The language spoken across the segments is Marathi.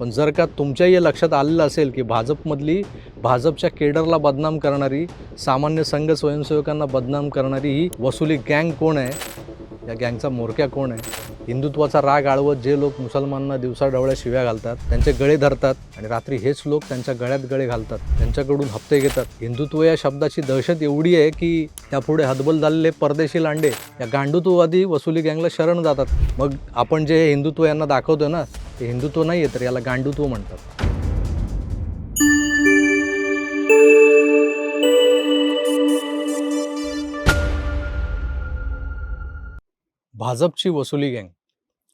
पण जर का तुमच्याही या लक्षात आलेलं असेल की भाजपमधली भाजपच्या केडरला बदनाम करणारी सामान्य संघ स्वयंसेवकांना बदनाम करणारी ही वसुली गँग कोण आहे? या गँगचा मोरक्या कोण आहे? हिंदुत्वाचा राग आळवत जे लोक मुसलमानांना दिवसा डवळ्या शिव्या घालतात त्यांचे गळे धरतात आणि रात्री हेच लोक त्यांच्या गळ्यात गळे घालतात त्यांच्याकडून हप्ते घेतात. हिंदुत्व या शब्दाची दहशत एवढी आहे की त्यापुढे हतबल झालेले परदेशी लांडे या गांडुत्ववादी वसुली गँगला शरण जातात. मग आपण जे हिंदुत्व यांना दाखवतो ना ते हिंदुत्व नाही आहे तर याला गांडुत्व म्हणतात. भाजपची वसुली गँग.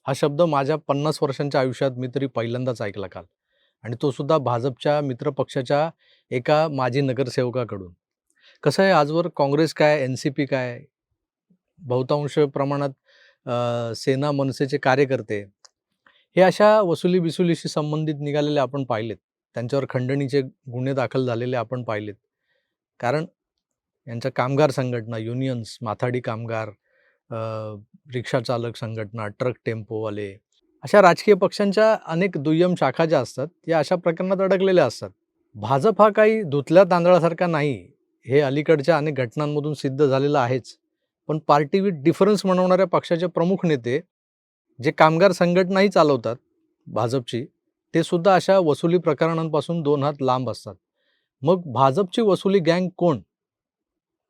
हा शब्द माझ्या पन्नास वर्षांच्या आयुष्यात मी तरी पहिल्यांदाच ऐकला काल. आणि तो सुद्धा भाजपच्या मित्रपक्षाच्या एका माजी नगरसेवकाकडून. कसं आहे आजवर काँग्रेस काय एन सी पी काय? बहुतांश प्रमाणात सेना मनसेचे कार्यकर्ते हे अशा वसुली बिसुलीशी संबंधित निघालेले आपण पाहिलेत. त्यांच्यावर खंडणीचे गुन्हे दाखल झालेले आपण पाहिलेत. कारण यांच्या कामगार संघटना युनियन्स माथाडी कामगार रिक्षा चालक संघटना ट्रक टेम्पोवाले अशा राजकीय पक्षांच्या अनेक दुय्यम शाखा ज्या असतात या अशा प्रकरणात अडकलेल्या असतात. भाजप हा काही धुतल्या तांदळासारखा नाही. हे अलीकडच्या अनेक घटनांमधून सिद्ध झालेलं आहेच. पण पार्टी विथ डिफरन्स म्हणवणाऱ्या पक्षाचे प्रमुख नेते जे कामगार संघटनाही चालवतात भाजपची ते सुद्धा अशा वसुली प्रकरणांपासून दोन हात लांब असतात. मग भाजपची वसुली गँग कोण?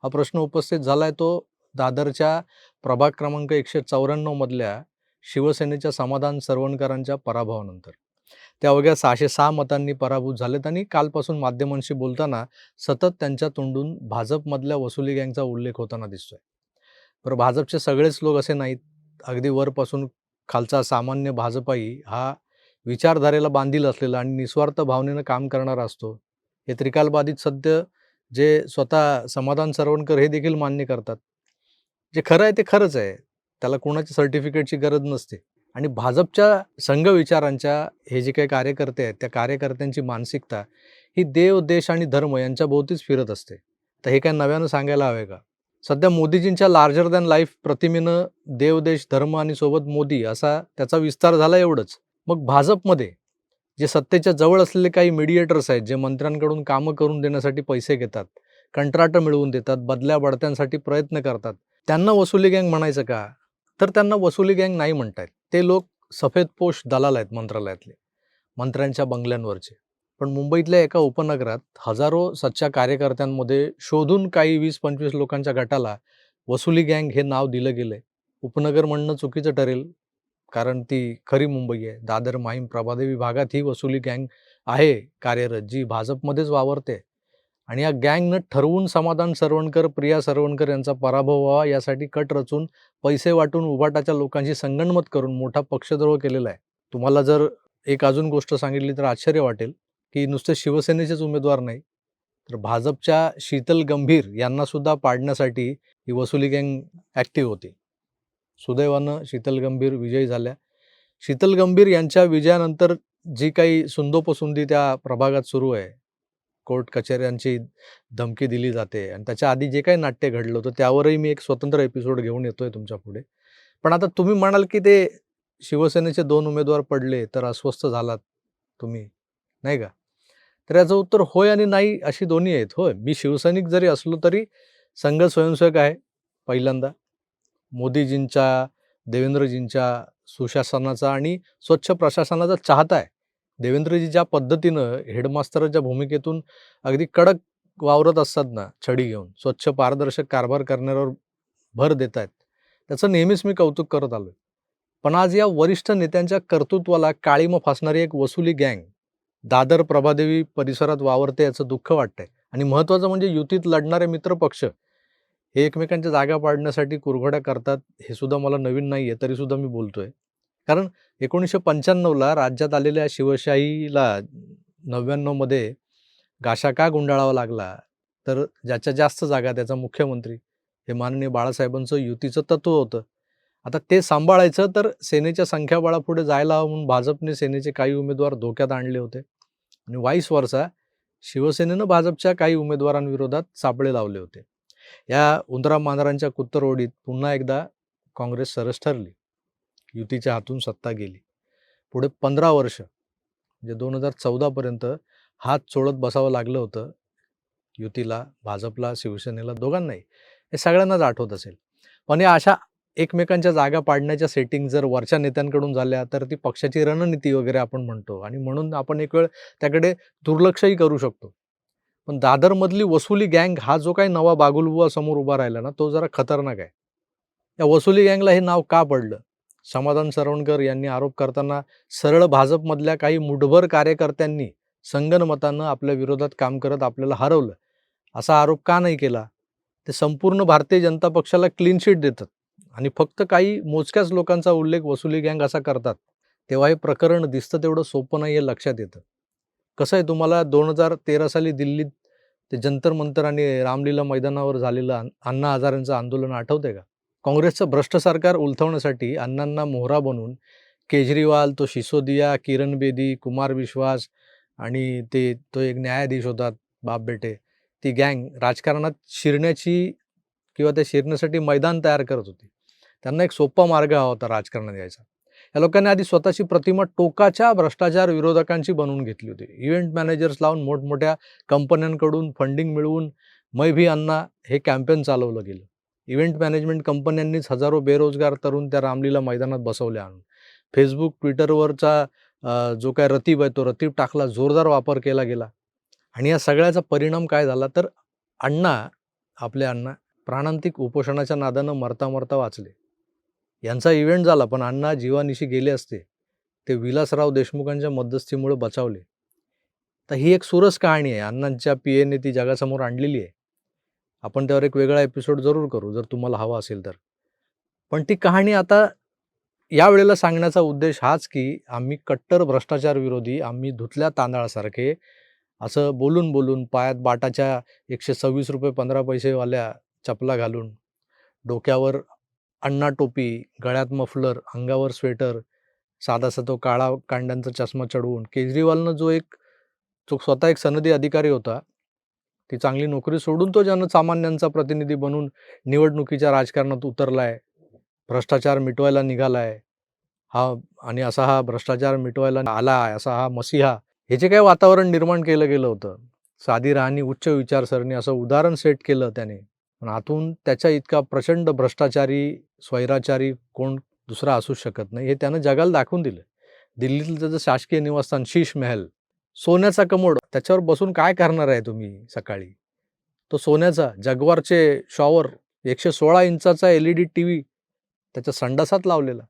हा प्रश्न उपस्थित झाला आहे तो दादरच्या प्रभाग क्रमांक एकशे चौऱ्याण्णवमधल्या शिवसेनेच्या समाधान सरवणकरांच्या पराभवानंतर. त्या अवघ्या सहाशे सहा मतांनी पराभूत झालेत आणि कालपासून माध्यमांशी बोलताना सतत त्यांच्या तोंडून भाजपमधल्या वसुली गँगचा उल्लेख होताना दिसतोय. बरं भाजपचे सगळेच लोक असे नाहीत. अगदी वरपासून खालचा सामान्य भाजपाई हा विचारधारेला बांधील असलेला आणि निस्वार्थ भावनेनं काम करणारा असतो. हे त्रिकालबाधित सध्या जे स्वतः समाधान सरवणकर हे देखील मान्य करतात. जे खरं आहे ते खरंच आहे. त्याला कोणाच्या सर्टिफिकेटची गरज नसते. आणि भाजपच्या संघ विचारांच्या हे जे काही कार्यकर्ते आहेत त्या कार्यकर्त्यांची मानसिकता ही देव देश आणि धर्म यांच्या भोवतीच फिरत असते. तर हे काय नव्यानं सांगायला हवे का? सध्या मोदीजींच्या लार्जर दॅन लाईफ प्रतिमेनं देव देश धर्म आणि सोबत मोदी असा त्याचा विस्तार झाला एवढंच. मग भाजपमध्ये जे सत्तेच्या जवळ असलेले काही मीडिएटर्स आहेत जे मंत्र्यांकडून कामं करून देण्यासाठी पैसे घेतात कंत्राटं मिळवून देतात बदल्या बढत्यांसाठी प्रयत्न करतात त्यांना वसुली गँग म्हणायचं का? तर त्यांना वसुली गँग नाही म्हणतायत. ते लोक सफेद पोष दलाल आहेत मंत्रालयातले मंत्र्यांच्या बंगल्यांवरचे. पण मुंबईतल्या एका उपनगरात हजारो सच्च्या कार्यकर्त्यांमध्ये शोधून काही वीस पंचवीस लोकांच्या गटाला वसुली गँग हे नाव दिलं गेलं आहे उपनगर म्हणणं चुकीचं ठरेल कारण ती खरी मुंबई आहे. दादर माहीम प्रभादेवी भागात ही वसुली गँग आहे. कार्यरत जी भाजपमध्येच वावरते. आणि या गँगनं ठरवून समाधान सरवणकर प्रिया सरवणकर यांचा पराभव व्हावा यासाठी कट रचून पैसे वाटून उभाटाच्या लोकांशी संगणमत करून मोठा पक्षद्रोह केलेला आहे. तुम्हाला जर एक अजून गोष्ट सांगितली तर आश्चर्य वाटेल. की नुसते शिवसेनेचेच उमेदवार नाही. तर भाजपच्या शीतल गंभीर यांना सुद्धा पाडण्यासाठी ही वसुली गँग ॲक्टिव्ह होती. सुदैवानं शीतल गंभीर विजयी झाल्या. शीतल गंभीर यांच्या विजयानंतर जी काही सुंदोपसुंदी त्या प्रभागात सुरू आहे. कोर्ट कचेऱ्यांची धमकी दिली जाते आणि त्याच्या आधी जे काही नाट्य घडलं होतं त्यावरही मी एक स्वतंत्र एपिसोड घेऊन येतोय तुमच्यापुढे. पण आता तुम्ही म्हणाल की ते शिवसेनेचे दोन उमेदवार पडले तर अस्वस्थ झालात तुम्ही नाही का? तर याचं उत्तर होय आणि नाही अशी दोन्ही आहेत. होय मी शिवसैनिक जरी असलो तरी संघ स्वयंसेवक आहे पहिल्यांदा. मोदीजींच्या देवेंद्रजींच्या सुशासनाचा आणि स्वच्छ प्रशासनाचा चाहता आहे. देवेंद्रजी ज्या पद्धतीनं हेडमास्तरच्या भूमिकेतून अगदी कडक वावरत असतात ना छडी घेऊन स्वच्छ पारदर्शक कारभार करण्यावर भर देत आहेत त्याचं नेहमीच मी कौतुक करत आलो पण आज या वरिष्ठ नेत्यांच्या कर्तृत्वाला काळीमा फासणारी एक वसुली गँग दादर प्रभादेवी परिसरात वावरते याचं दुःख वाटतंय. आणि महत्त्वाचं म्हणजे युतीत लढणारे मित्रपक्ष हे एकमेकांच्या जागा पाडण्यासाठी कुरघोड्या करतात हे सुद्धा मला नवीन नाही आहे तरीसुद्धा मी बोलतोय. कारण एकोणीसशे पंच्याण्णवला राज्यात आलेल्या शिवशाहीला नव्याण्णवमध्ये गाशा का गुंडाळावा लागला? तर ज्याच्या जास्त जागा त्याचा मुख्यमंत्री हे माननीय बाळासाहेबांचं युतीचं तत्व होतं. आता ते सांभाळायचं तर सेनेच्या संख्याबळापुढे जायला हवं म्हणून भाजपने सेनेचे काही उमेदवार धोक्यात आणले होते. आणि वाईस वर्षा शिवसेनेनं भाजपच्या काही उमेदवारांविरोधात सापळे लावले होते. या उंदरा मांजरांच्या कुत्तरओढीत पुन्हा एकदा काँग्रेस सरस ठरली. युतीच्या हातून सत्ता गेली. पुढे पंधरा वर्ष म्हणजे दोन हजार चौदापर्यंत हात चोळत बसावं लागलं होतं. युतीला भाजपला शिवसेनेला दोघांनाही. हे सगळ्यांनाच आठवत असेल. पण या अशा एकमेकांच्या जागा पाडण्याच्या सेटिंग जर वरच्या नेत्यांकडून झाल्या तर ती पक्षाची रणनीती वगैरे आपण म्हणतो. आणि म्हणून आपण एक वेळ त्याकडे दुर्लक्षही करू शकतो. पण दादरमधली वसुली गँग हा जो काही नवा बागुलबुवा समोर उभा राहिला ना तो जरा खतरनाक आहे. या वसुली गँगला हे नाव का पडलं? समाधान सरवणकर यांनी आरोप करताना सरळ भाजपमधल्या काही मुठभर कार्यकर्त्यांनी संगनमतानं आपल्या विरोधात काम करत आपल्याला हरवलं. असा आरोप का नाही केला? ते संपूर्ण भारतीय जनता पक्षाला क्लीन शीट देतात. आणि फक्त काही मोजक्याच लोकांचा उल्लेख वसुली गँग असा करतात तेव्हा हे प्रकरण दिसतं तेवढं सोपं नाही हे लक्षात येतं. कसं आहे तुम्हाला दोन हजार तेरा साली दिल्लीत ते जंतर मंतर आणि रामलीला मैदानावर झालेलं अण्णा हजारेंचं आंदोलन आठवते का? काँग्रेसचं भ्रष्ट सरकार उलथवण्यासाठी अण्णांना मोहरा बनून केजरीवाल तो शिसोदिया किरण बेदी कुमार विश्वास आणि ते तो एक न्यायाधीश होतात बाप बेटे ती गँग राजकारणात शिरण्याची किंवा त्या शिरण्यासाठी मैदान तयार करत होती. त्यांना एक सोपा मार्ग हा होता राजकारणात यायचा. या लोकांनी आधी स्वतःची प्रतिमा टोकाच्या भ्रष्टाचार विरोधकांची बनवून घेतली होती. इव्हेंट मॅनेजर्स लावून मोठमोठ्या कंपन्यांकडून फंडिंग मिळवून मै भी अण्णा हे कॅम्पेन चालवलं गेलं. इव्हेंट मॅनेजमेंट कंपन्यांनीच हजारो बेरोजगार तरुण त्या रामलीला मैदानात बसवले आणून. फेसबुक ट्विटरवरचा जो काय रतीब आहे तो रतीब टाकला जोरदार वापर केला गेला. आणि या सगळ्याचा परिणाम काय झाला तर अण्णा आपले अण्णा प्राणांतिक उपोषणाच्या नादानं मरता मरता वाचले. यांचा इव्हेंट झाला पण अण्णा जीवानिशी गेले असते. ते विलासराव देशमुखांच्या मध्यस्थीमुळे बचावले. तर ही एक सुरस कहाणी आहे. अण्णांच्या पी एने ती जगासमोर आणलेली आहे. आपण त्यावर एक वेगळा एपिसोड जरूर करू जर तुम्हाला हवा असेल तर. पण ती कहाणी आता या वेळेला सांगण्याचा उद्देश हाच की आम्ही कट्टर भ्रष्टाचार विरोधी आम्ही धुतल्या तांदळासारखे असं बोलून बोलून पायात बाटाच्या एकशे सव्वीस रुपये पंधरा पैसेवाल्या चपला घालून डोक्यावर अण्णा टोपी गळ्यात मफलर अंगावर स्वेटर साधासा तो काळा कांड्यांचा चष्मा चढवून केजरीवालनं जो एक जो स्वतः एक सनदी अधिकारी होता ती चांगली नोकरी सोडून तो जनसामान्यांचा प्रतिनिधी बनून निवडणुकीच्या राजकारणात उतरलाय भ्रष्टाचार मिटवायला निघालाय हा आणि असा हा भ्रष्टाचार मिटवायला आला आहे असा हा मसिहा हे जे काही वातावरण निर्माण केलं गेलं होतं साधी राहणी उच्च विचारसरणी असं उदाहरण सेट केलं त्याने. पण आतून त्याच्या इतका प्रचंड भ्रष्टाचारी स्वैराचारी कोण दुसरा असू शकत नाही हे त्यानं जगाला दाखवून दिलं दिल्लीतलं त्याचं शासकीय निवासस्थान शीश महल सोन्याचा कमोड त्याच्यावर बसून काय करणार आहे तुम्ही सकाळी? तो सोन्याचा जगवारचे शॉवर एकशे सोळा इंचाचा L E D T V त्याच्या संडासात लावलेला.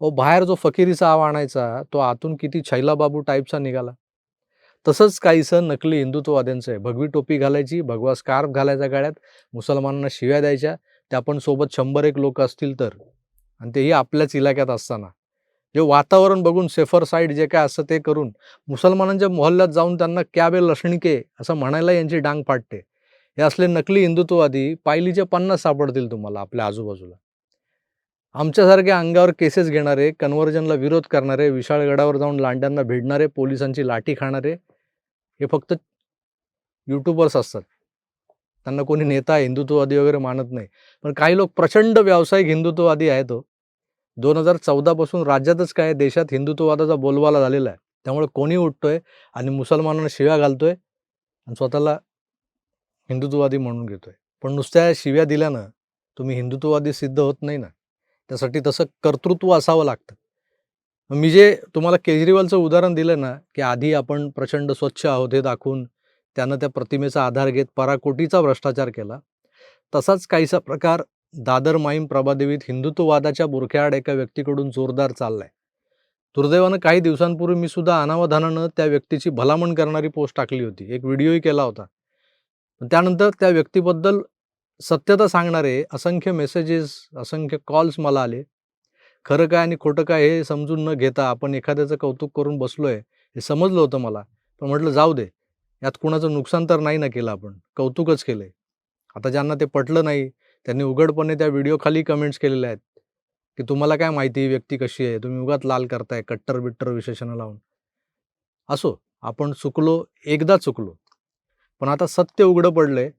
ओ बाहेर जो फकिरीचा आव आणायचा तो आतून किती छैलाबाबू टाईपचा निघाला. तसंच काहीसं नकली हिंदुत्ववाद्यांचं. आहे भगवी टोपी घालायची भगवा स्कार्फ घालायचा गाड्यात मुसलमानांना शिव्या द्यायच्या त्या पण सोबत शंभर एक लोक असतील तर. आणि तेही आपल्याच इलाक्यात असताना. जे वातावरण बघून सेफर साईड जे काय असतं ते करून मुसलमानांच्या मोहल्ल्यात जाऊन त्यांना कॅबे लसणिके असं म्हणायला यांची डांग फाटते. हे असले नकली हिंदुत्ववादी पायलीचे पन्नास सापडतील तुम्हाला आपल्या आजूबाजूला. आमच्यासारख्या अंगावर केसेस घेणारे कन्व्हर्जनला विरोध करणारे विशाळगडावर जाऊन लांड्यांना भिडणारे पोलिसांची लाठी खाणारे हे फक्त युट्यूबर्स असतात. त्यांना कोणी नेता हिंदुत्ववादी वगैरे मानत नाही. पण काही लोक प्रचंड व्यावसायिक हिंदुत्ववादी आहेत हो. दोन हजार चौदापासून राज्यातच काय देशात हिंदुत्ववादाचा बोलबाला झालेला आहे. त्यामुळे कोणी उठतोय आणि मुसलमानांना शिव्या घालतोय आणि स्वतःला हिंदुत्ववादी म्हणून घेतोय. पण नुसत्या शिव्या दिल्यानं तुम्ही हिंदुत्ववादी सिद्ध होत नाही ना. त्यासाठी तसं कर्तृत्व असावं लागतं. मी जे तुम्हाला केजरीवालचं उदाहरण दिलं ना की आधी आपण प्रचंड स्वच्छ आहोत हे दाखवून त्यानं त्या प्रतिमेचा आधार घेत पराकोटीचा भ्रष्टाचार केला. तसाच काहीसा प्रकार दादर माईम प्रभादेवीत हिंदुत्ववादाच्या बुरख्याआड एका व्यक्तीकडून जोरदार चाललाय. दुर्दैवानं काही दिवसांपूर्वी मी सुद्धा अनावधानानं त्या व्यक्तीची भलामण करणारी पोस्ट टाकली होती. एक व्हिडिओही केला होता. त्यानंतर त्या व्यक्तीबद्दल सत्यता सांगणारे असंख्य मेसेजेस असंख्य कॉल्स मला आले. खरं काय आणि खोटं काय हे समजून न घेता आपण एखाद्याचं कौतुक करून बसलो आहे हे समजलं होतं मला. पण म्हटलं जाऊ दे. यात कुणाचं नुकसान तर नाही ना केलं आपण. कौतुकच केलंय. आता ज्यांना ते पटलं नाही त्यांनी उघडपणे त्या व्हिडिओखाली कमेंट्स केलेल्या आहेत की तुम्हाला काय माहिती व्यक्ती कशी आहे? तुम्ही उगात लाल करताय कट्टर बिट्टर विशेषणं लावून. असो आपण चुकलो एकदा चुकलो. पण आता सत्य उघडं पडलंय.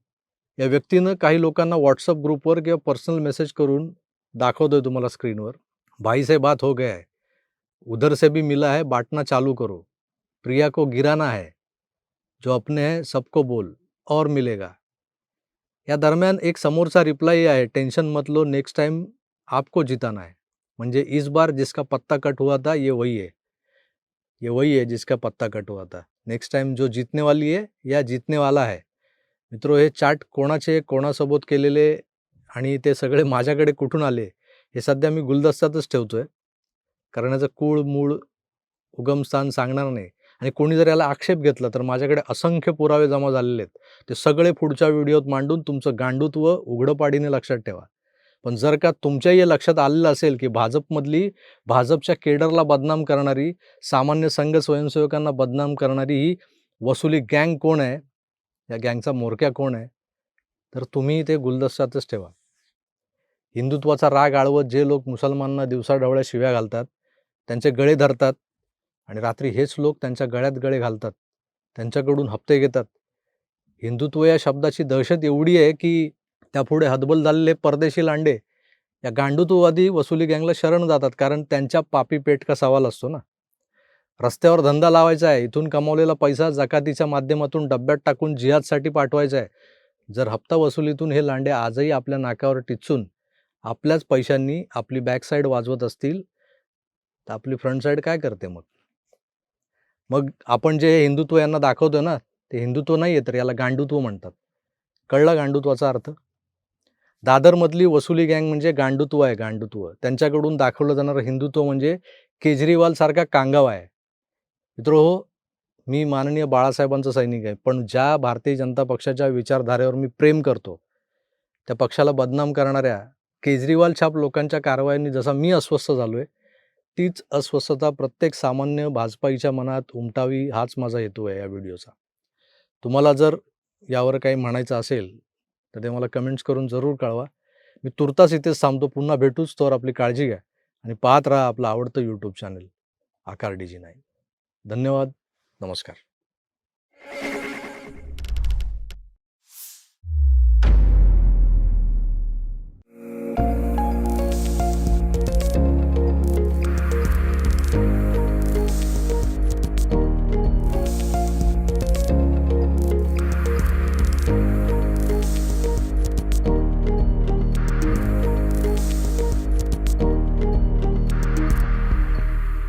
या व्यक्तीनं काही लोकांना व्हॉट्सअप ग्रुपवर किंवा पर्सनल मेसेज करून दाखवतोय तुम्हाला स्क्रीनवर. भाई से बात हो गया है। उधर से भी मिला है बांटना चालू करो। प्रिया को गिराना है जो अपने है सबको बोल और मिलेगा। या दरम्यान एक समोरचा रिप्लाय आहे टेन्शन मत लो नेक्स्ट टाइम आपको जिताना है। म्हणजे इस बार जिसका पत्ता कट हुआ था ये वही है। ये वही है जिसका पत्ता कट हुआ था। नेक्स्ट टाइम जो जीतने वाली है या जीतने वाला है। मित्रो हे चाट कोणाचे कोणासोबत केलेले आणि ते सगळे माझ्याकडे कुठून आले? हे सध्या मी गुलदस्त्यातच आहे कारण याचं कूळ मूळ उगमस्थान सांगणार नाही. आणि कोणी जर याला आक्षेप घेतला तर माझ्याकडे असंख्य पुरावे जमा झालेले आहेत. ते सगळे पुढच्या व्हिडिओत मांडून तुमचं गांडूत्व उघडपाडीने लक्षात ठेवा. पण जर का तुमच्याही लक्षात आलेलं असेल की भाजपमधली भाजपच्या केडरला बदनाम करणारी सामान्य संघ स्वयंसेवकांना बदनाम करणारी ही वसुली गँग कोण आहे? या गँगचा मोरक्या कोण आहे? तर तुम्ही ते गुलदस्त्यातच ठेवा. हिंदुत्वाचा राग आळवत जे लोक मुसलमानांना दिवसाढवळ्या शिव्या घालतात त्यांचे गळे धरतात आणि रात्री हेच लोक त्यांच्या गळ्यात गळे घालतात त्यांच्याकडून हप्ते घेतात. हिंदुत्व या शब्दाची दहशत एवढी आहे की त्यापुढे हतबल झालेले परदेशी लांडे या गांडुत्ववादी वसुली गँगला शरण जातात कारण त्यांच्या पापी पेटका सवाल असतो ना. रस्त्यावर धंदा लावायचा आहे इथून कमावलेला पैसा जकातीच्या माध्यमातून डब्यात टाकून जिहादसाठी पाठवायचा आहे. जर हप्ता वसुलीतून हे लांडे आजही आपल्या नाकावर टिचून आपल्याच पैशांनी आपली बॅक साईड वाजवत असतील तर आपली फ्रंट साईड काय करते मग? मग आपण जे हिंदुत्व यांना दाखवतो ना ते हिंदुत्व नाही आहे तर याला गांडुत्व म्हणतात. कळलं गांडुत्वाचा अर्थ? दादरमधली वसुली गँग म्हणजे गांडुत्व आहे गांडुत्व. त्यांच्याकडून दाखवलं जाणारं हिंदुत्व म्हणजे केजरीवालसारखा कांगाव आहे. मित्र हो मी माननीय बाळासाहेबांचा सैनिक आहे पण ज्या भारतीय जनता पक्षाच्या विचारधारेवर मी प्रेम करतो त्या पक्षाला बदनाम करणाऱ्या केजरीवाल छाप लोकांच्या कारवायांनी जसा मी अस्वस्थ झालो आहे तीच अस्वस्थता प्रत्येक सामान्य भाजपाईच्या मनात उमटावी हाच माझा हेतू आहे या व्हिडिओचा. तुम्हाला जर यावर काही म्हणायचं असेल तर ते मला कमेंट्स करून जरूर कळवा. मी तुर्तास इथेच थांबतो. पुन्हा भेटूच तर आपली काळजी घ्या आणि पाहत राहा आपलं आवडतं YouTube channel Aakar D G धन्यवाद. नमस्कार.